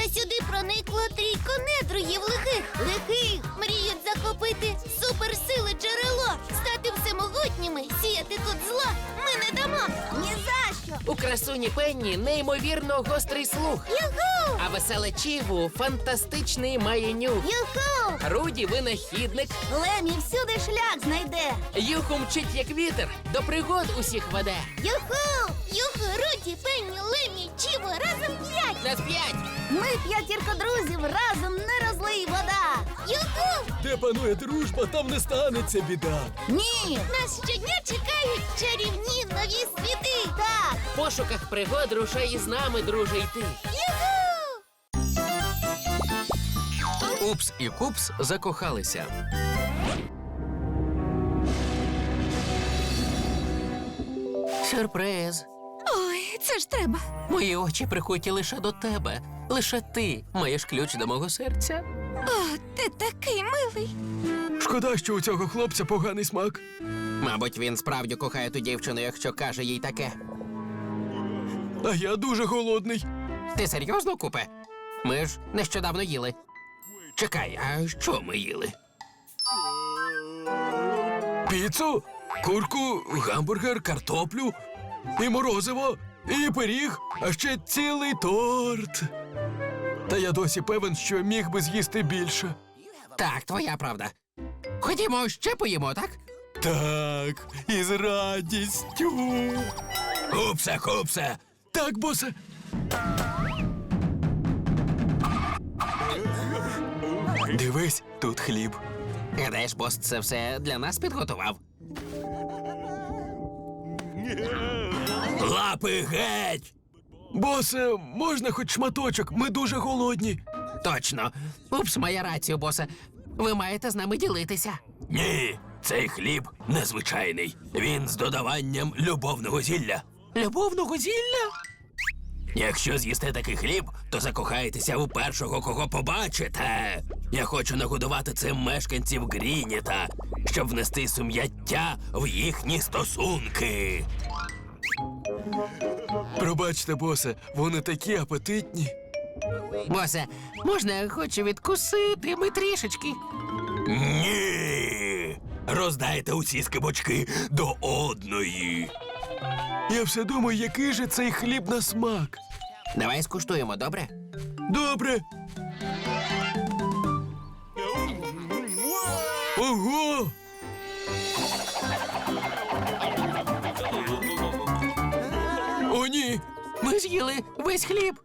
Та сюди проникло трійко недругів лихих. Лихих! Мріють захопити суперсили джерело, стати всемогутніми, сіяти тут зла. Ми не дамо. Ні за що! У красуні Пенні неймовірно гострий слух. Юху! А веселе Чіву фантастичний має нюх. Юху! Руді винахідник. Лемі всюди шлях знайде. Юху мчить як вітер, до пригод усіх веде. Юху! Руді, Пенні, Лемі, Чіво, разом п'ять! На п'ять! Ми п'ятірка друзів разом не розлий вода. Юху! Де панує дружба, там не станеться біда. Ні! Нас щодня чекають чарівні нові світи! Так! В пошуках пригод рушай із нами, друже, йти. Юху! Упс і Купс закохалися. Сюрприз. Це ж треба. Мої очі прикуті лише до тебе. Лише ти маєш ключ до мого серця. О, ти такий милий. Шкода, що у цього хлопця поганий смак. Мабуть, він справді кохає ту дівчину, якщо каже їй таке. А я дуже голодний. Ти серйозно, купе? Ми ж нещодавно їли. Чекай, а що ми їли? Піцу, курку, гамбургер, картоплю, і морозиво, і пиріг, а ще цілий торт. Та я досі певен, що міг би з'їсти більше. Так, твоя правда. Ходімо, ще поїмо, так? Так, із радістю. Купсе, купсе. Так, босе. Дивись, тут хліб. Гадаєш, бос це все для нас підготував. Лапи геть! Босе, можна хоч шматочок, ми дуже голодні. Точно. Упс, має рацію, босе. Ви маєте з нами ділитися. Ні, цей хліб незвичайний. Він з додаванням любовного зілля. Любовного зілля? Якщо з'їсте такий хліб, то закохаєтеся у першого, кого побачите. Я хочу нагодувати цим мешканців Грініта, щоб внести сум'яття в їхні стосунки. Пробачте, босе, вони такі апетитні. Босе, можна я хочу відкусити ми трішечки. Ні. Роздайте усі скибочки до одної. Я все думаю, який же цей хліб на смак. Давай скуштуємо, добре? Добре. Ого! З'їли весь хліб.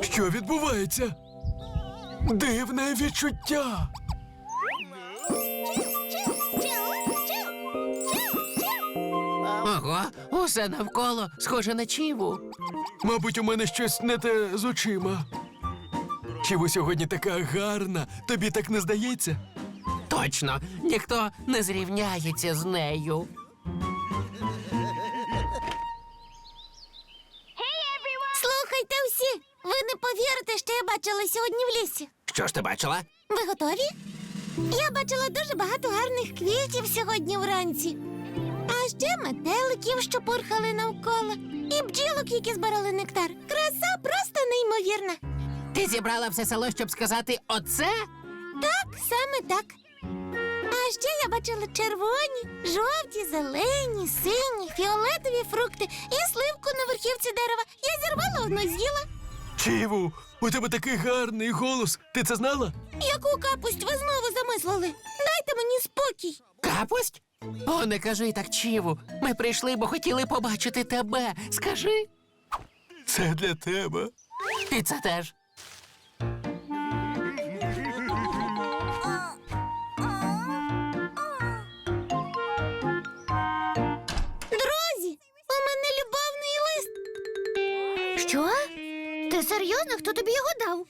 Що відбувається? Дивне відчуття. Ого, усе навколо схоже на чіву. Мабуть, у мене щось не те з очима. Чи ви сьогодні така гарна? Тобі так не здається? Точно, ніхто не зрівняється з нею. Слухайте всі! Ви не повірите, що я бачила сьогодні в лісі. Що ж ти бачила? Ви готові? Я бачила дуже багато гарних квітів сьогодні вранці. А ще метеликів, що порхали навколо, і бджілок, які збирали нектар. Краса просто неймовірна. Ти зібрала все село, щоб сказати оце? Так, саме так. А ще я бачила червоні, жовті, зелені, сині, фіолетові фрукти і сливку на верхівці дерева. Я зірвала одну з'їла. Чіву, у тебе такий гарний голос. Ти це знала? Яку капусть ви знову замислили? Дайте мені спокій. Капусть? О, не кажи так, Чіву. Ми прийшли, бо хотіли побачити тебе. Скажи. Це для тебе. І це теж. Що? Ти серйозно? Хто тобі його дав?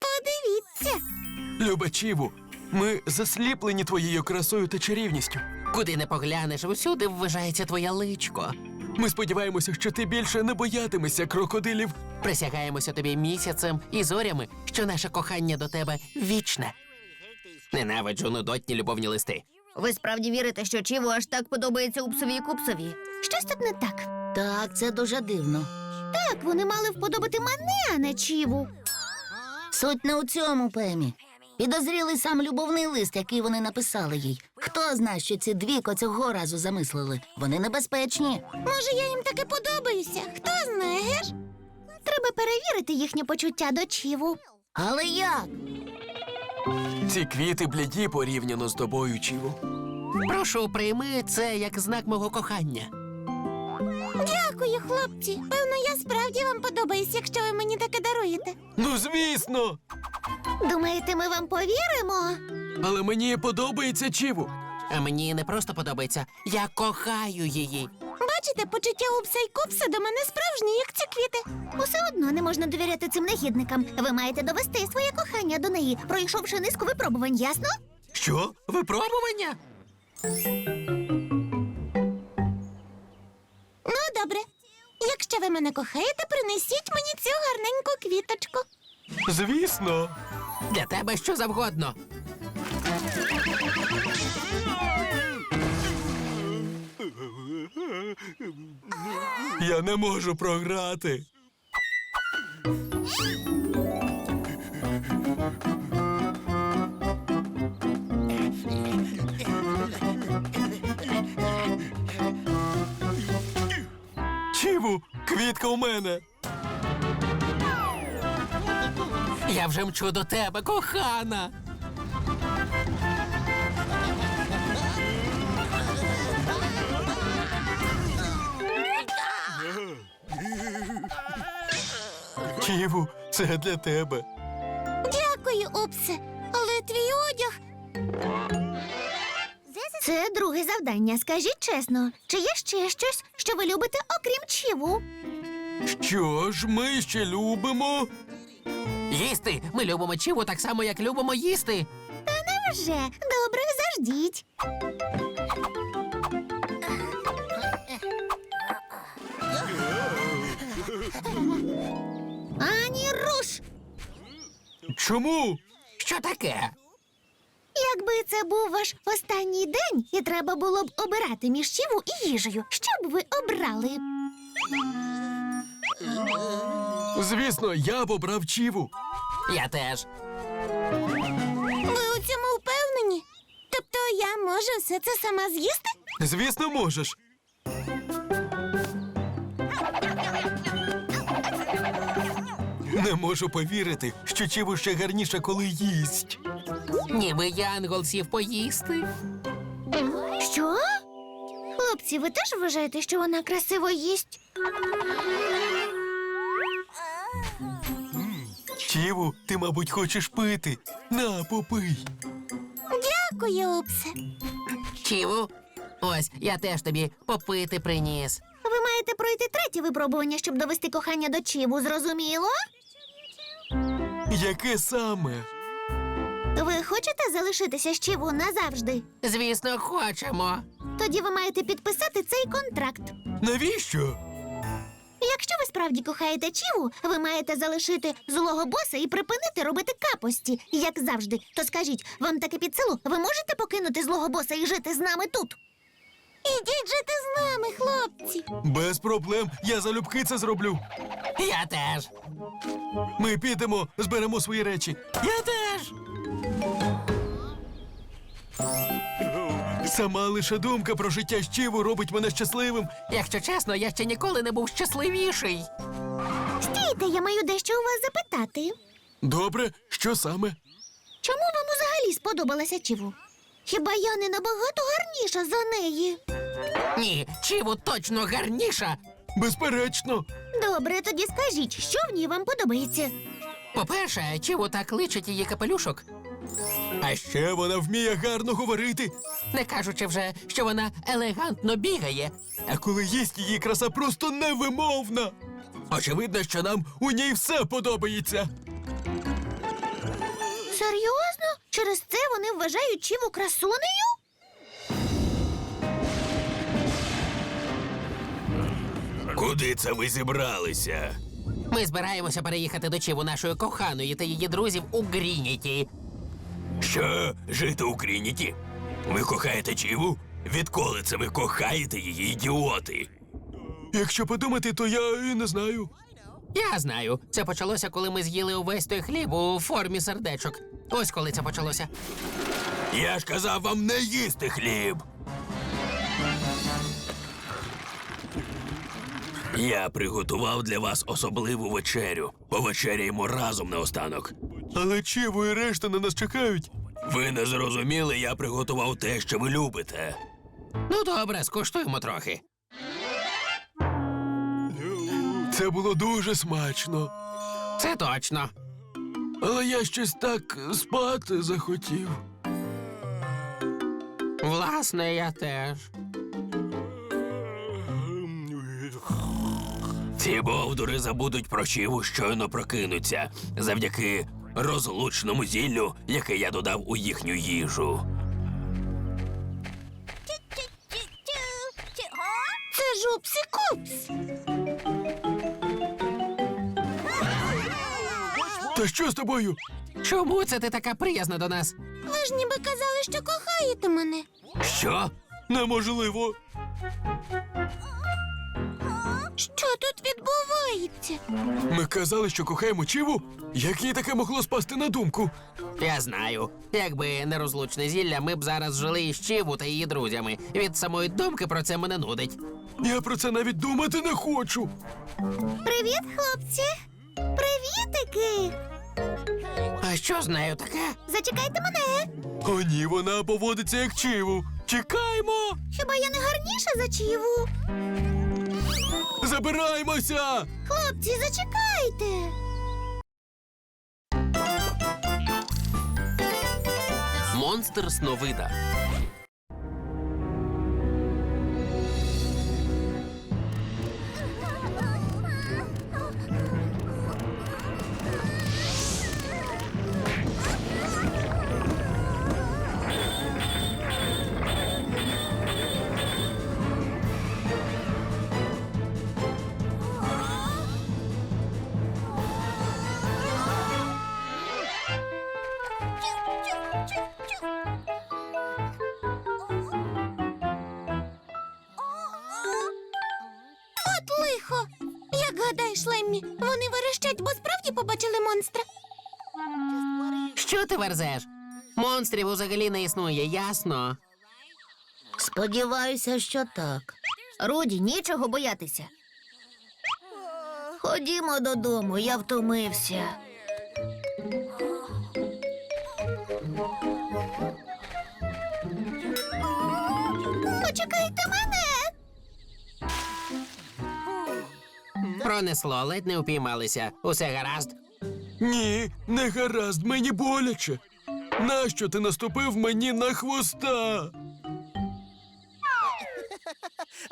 Подивіться. подивіться. Люба Чіву, ми засліплені твоєю красою та чарівністю. Куди не поглянеш, всюди вважається твоє личко. Ми сподіваємося, що ти більше не боятимешся крокодилів. Присягаємося тобі місяцем і зорями, що наше кохання до тебе вічне. Ненавиджу нудотні любовні листи. Ви справді вірите, що Чіву аж так подобається Упсові і Купсові? Щось тут не так. Так, це дуже дивно. Так, вони мали вподобати мене, а не Чіву. Суть не у цьому, Пемі. Підозрілий сам любовний лист, який вони написали їй. Хто знає, що ці двійко цього разу замислили? Вони небезпечні. Може, я їм таки подобаюся? Хто знає? Треба перевірити їхнє почуття до Чіву. Але як? Ці квіти бляді порівняно з тобою, Чіву. Прошу, прийми це як знак мого кохання. Дякую, хлопці. Певно, я справді вам подобаюсь, якщо ви мені таке даруєте. Ну, звісно. Думаєте, ми вам повіримо? Але мені подобається Чіву. А мені не просто подобається, я кохаю її. Бачите, почуття Упса і Купса до мене справжні, як ці квіти. Усе одно не можна довіряти цим негідникам. Ви маєте довести своє кохання до неї, пройшовши низку випробувань, ясно? Що? Випробування? Добре. Якщо ви мене кохаєте, принесіть мені цю гарненьку квіточку. Звісно. Для тебе що завгодно. Я не можу програти. Чіву, квітка у мене. Я вже мчу до тебе, кохана. Чіву, це для тебе. Дякую, Упсе. Але твій одяг. Це друге завдання. Скажіть чесно, чи є ще щось, що ви любите, окрім Чіву? Що ж ми ще любимо? Їсти. Ми любимо чіву так само, як любимо їсти. Та Вже добре, заждіть. Ані руш! Чому? Що таке? Якби це був ваш останній день, і треба було б обирати між чіву і їжею, що б ви обрали? Звісно, я б обрав Чіву. Я теж. Ви у цьому впевнені? Тобто я можу все це сама з'їсти? Звісно, можеш. Не можу повірити, що Чіву ще гарніше, коли їсть. Ніби янгол сів поїсти. Що? Хлопці, ви теж вважаєте, що вона красиво їсть? Чіву, ти, мабуть, хочеш пити. На, попий. Дякую, Упсе. Чіву. Ось, я теж тобі попити приніс. Ви маєте пройти третє випробування, щоб довести кохання до Чіву, зрозуміло? Яке саме? Ви хочете залишитися з Чіву назавжди? Звісно, хочемо. Тоді ви маєте підписати цей контракт. Навіщо? Якщо ви справді кохаєте Чіву, ви маєте залишити злого боса і припинити робити капості, як завжди. То скажіть, вам таке під силу, ви можете покинути злого боса і жити з нами тут? Ідіть жити з нами, хлопці. Без проблем. Я залюбки це зроблю. Я теж. Ми підемо, зберемо свої речі. Я теж. Сама лише думка про життя з Чіву робить мене щасливим. Якщо чесно, я ще ніколи не був щасливіший. Стійте, я маю дещо у вас запитати. Добре, що саме? Чому вам взагалі сподобалася Чіву? Хіба я не набагато гарніша за неї? Ні, Чіву точно гарніша. Безперечно. Добре, тоді скажіть, що в ній вам подобається? По-перше, Чіву так личить її капелюшок. А ще вона вміє гарно говорити. Не кажучи вже, що вона елегантно бігає. А коли їсть її краса просто невимовна. Очевидно, що нам у ній все подобається. Серйозно? Через це вони вважають Чіву красунею? Куди це ви зібралися? Ми збираємося переїхати до Чіву нашої коханої та її друзів у Грініті. Що, жити у Крініті? Ви кохаєте Чіву? Відколи це ви кохаєте її ідіоти? Якщо подумати, то я і не знаю. Я знаю, це почалося, коли ми з'їли увесь той хліб у формі сердечок. Ось коли це почалося. Я ж казав вам не їсти хліб. Я приготував для вас особливу вечерю. Повечеряємо разом наостанок. Але Чіво і решта на нас чекають. Ви не зрозуміли, я приготував те, що ви любите. Ну добре, скуштуємо трохи. Це було дуже смачно. Це точно. Але я щось так спати захотів. Власне, я теж. Ці бовдури забудуть про Чіву, щойно прокинуться, завдяки розлучному зіллю, яке я додав у їхню їжу. Це ж Упсі Купс. Та що з тобою? Чому це ти така приязна до нас? Ви ж ніби казали, що кохаєте мене. Що? Неможливо. Що тут відбувається? Ми казали, що кохаємо Чіву. Як їй таке могло спасти на думку? Я знаю. Якби не розлучне зілля, ми б зараз жили із Чіву та її друзями. Від самої думки про це мене нудить. Я про це навіть думати не хочу. Привіт, хлопці. Привітики. А що з нею таке? Зачекайте мене. О, ні, вона поводиться як Чіву. Чекаймо! Хіба я не гарніша за Чіву? Забираємося! Хлопці, зачекайте. Монстр сновида. Верещать, побачили монстра. Що ти верзеш? Монстрів взагалі не існує, ясно? Сподіваюся, що так. Руді, нічого боятися. Ходімо додому, я втомився. Пронесло, ледь не упіймалися. Усе гаразд. Ні, не гаразд, мені боляче. Нащо ти наступив мені на хвоста?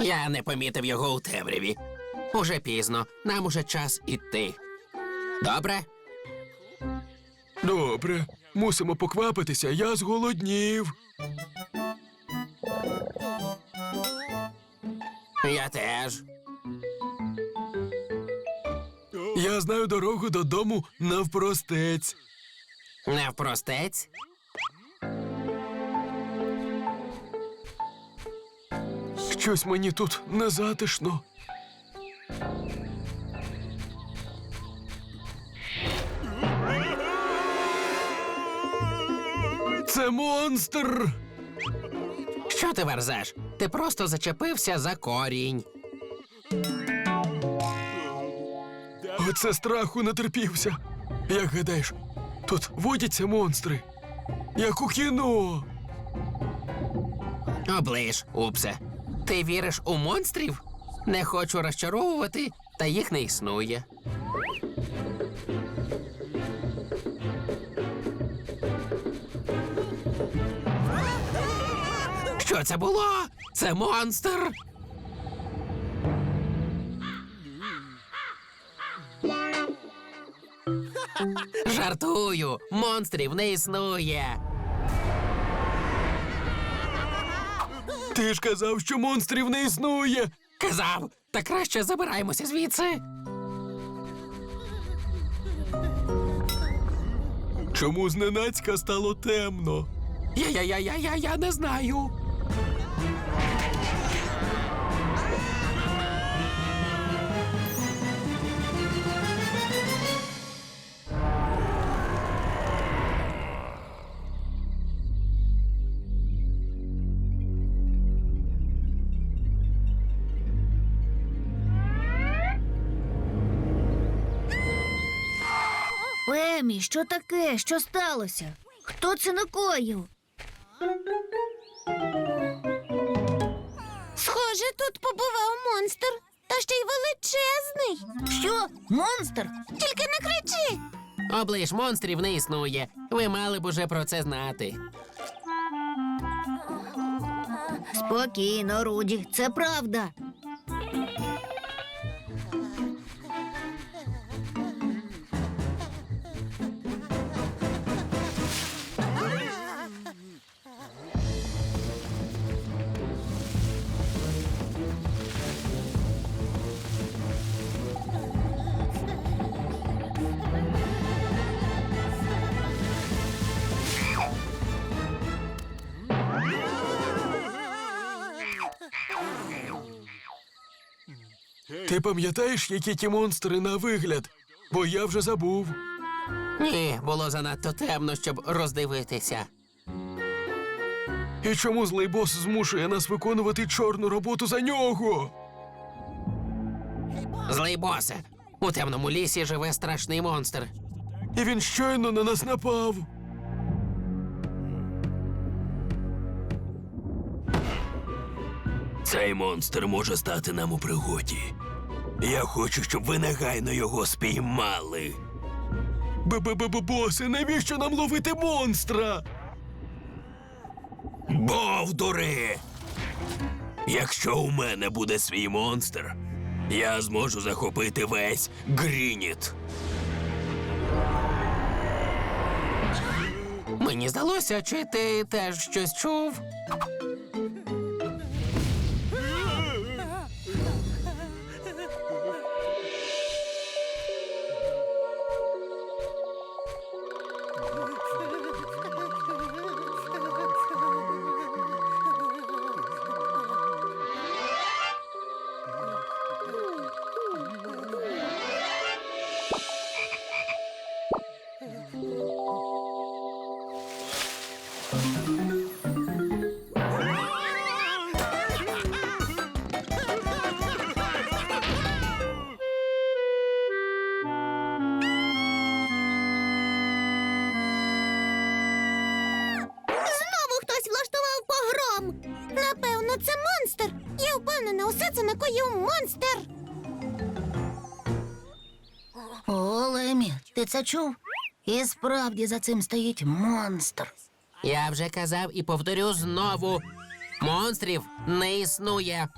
Я не помітив його у темряві. Уже пізно, нам уже час іти. Добре? Добре, мусимо поквапитися, я зголоднів. Я теж. Я знаю дорогу додому навпростець. Навпростець? Щось мені тут незатишно. Це монстр. Що ти верзеш? Ти просто зачепився за корінь. Оце страху натерпівся. Як гадаєш, тут водяться монстри. Як у кіно. Оближ, упсе. Ти віриш у монстрів? Не хочу розчаровувати, та їх не існує. Що це було? Це монстр. Жартую, монстрів не існує. Ти ж казав, що монстрів не існує. Казав, та краще забираємося звідси. Чому зненацька стало темно? Я-я-я-я-я, я не знаю. Емі, що таке? Що сталося? Хто це накоїв? Схоже, тут побував монстр. Та ще й величезний. Що? Монстр? Тільки не кричи. Оближ монстрів не існує. Ви мали б уже про це знати. Спокійно, Руді, це правда. Ти пам'ятаєш, які ті монстри на вигляд? Бо я вже забув. Ні, було занадто темно, щоб роздивитися. І чому злий бос змушує нас виконувати чорну роботу за нього? Злий босе, у темному лісі живе страшний монстр. І він щойно на нас напав. Цей монстр може стати нам у пригоді. Я хочу, щоб ви негайно його спіймали. Б-б-б-босе, навіщо нам ловити монстра? Бовдури! Якщо у мене буде свій монстр, я зможу захопити весь Грініт. Мені здалося, чи ти теж щось чув? Напевно, це монстр. Я впевнена, усе це накоїв монстр. О, Лемі, ти це чув? І справді за цим стоїть монстр. Я вже казав і повторю знову: монстрів не існує.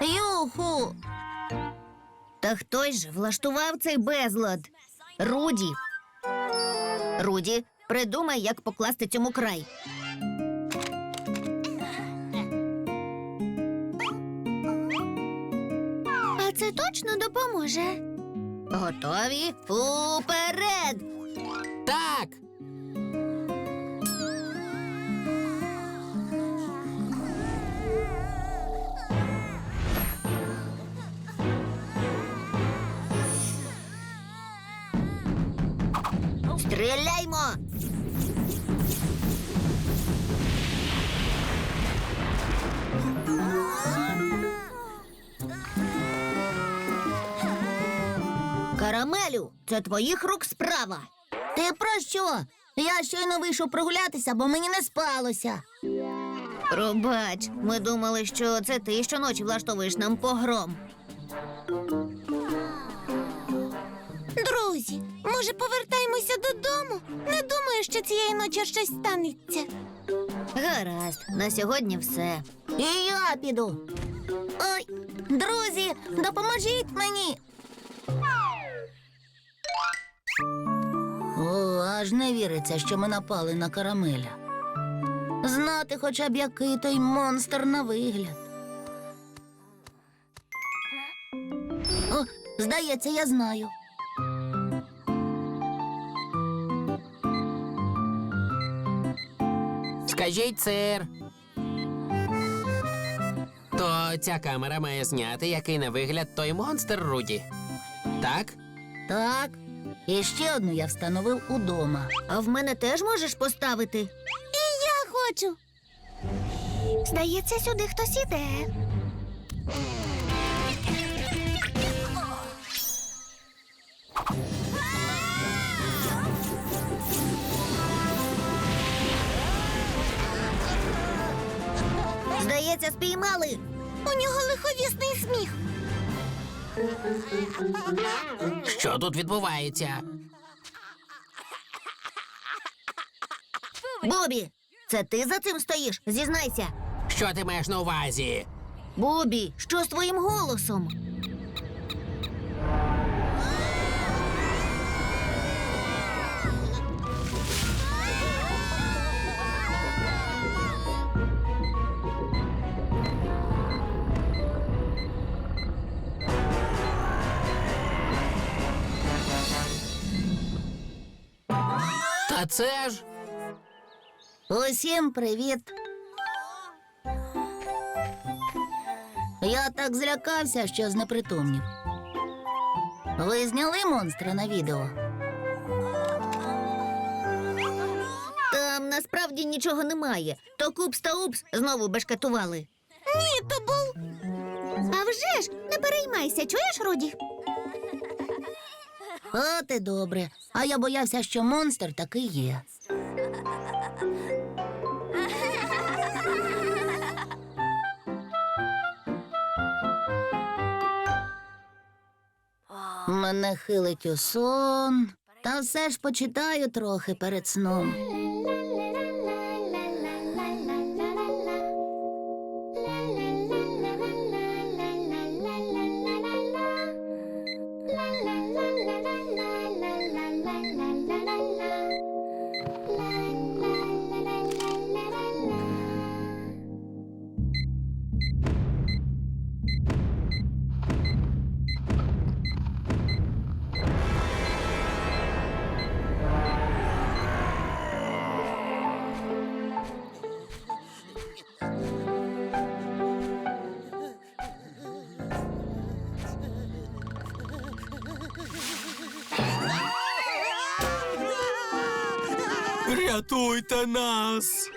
Юху. Та хтось ж влаштував цей безлад. Руді. Руді, придумай, як покласти цьому край. Точно допоможе. Готові? Уперед! Так, Стріляймо! Карамелю, це твоїх рук справа. Ти про що? Я щойно вийшов прогулятися, бо мені не спалося. Пробач, ми думали, що це ти щоночі влаштовуєш нам погром. Друзі, може, повертаємося додому? Не думаю, що цієї ночі щось станеться. Гаразд, на сьогодні все. І я піду. Ой, друзі, допоможіть мені. О, аж не віриться, що ми напали на карамеля. Знати хоча б який той монстр на вигляд. О, здається, я знаю. Скажіть, сир. То ця камера має зняти, який на вигляд той монстр Руді. Так? Так. І ще одну я встановив удома. А в мене теж можеш поставити? І я хочу. Здається, сюди хтось іде. Здається, спіймали. У нього лиховісний сміх. Що тут відбувається? Бобі, це ти за цим стоїш? Зізнайся. Що ти маєш на увазі? Бобі, що з твоїм голосом? Це ж. Усім привіт. Я так злякався, що знепритомнів. Ви зняли монстра на відео? Там насправді нічого немає. То купс та упс знову бешкетували. Ні, то був. А вже ж, не переймайся, чуєш, Руді? От і добре. А я боявся, що монстр таки є. Мене хилить у сон, та все ж почитаю трохи перед сном. Рятуйте нас!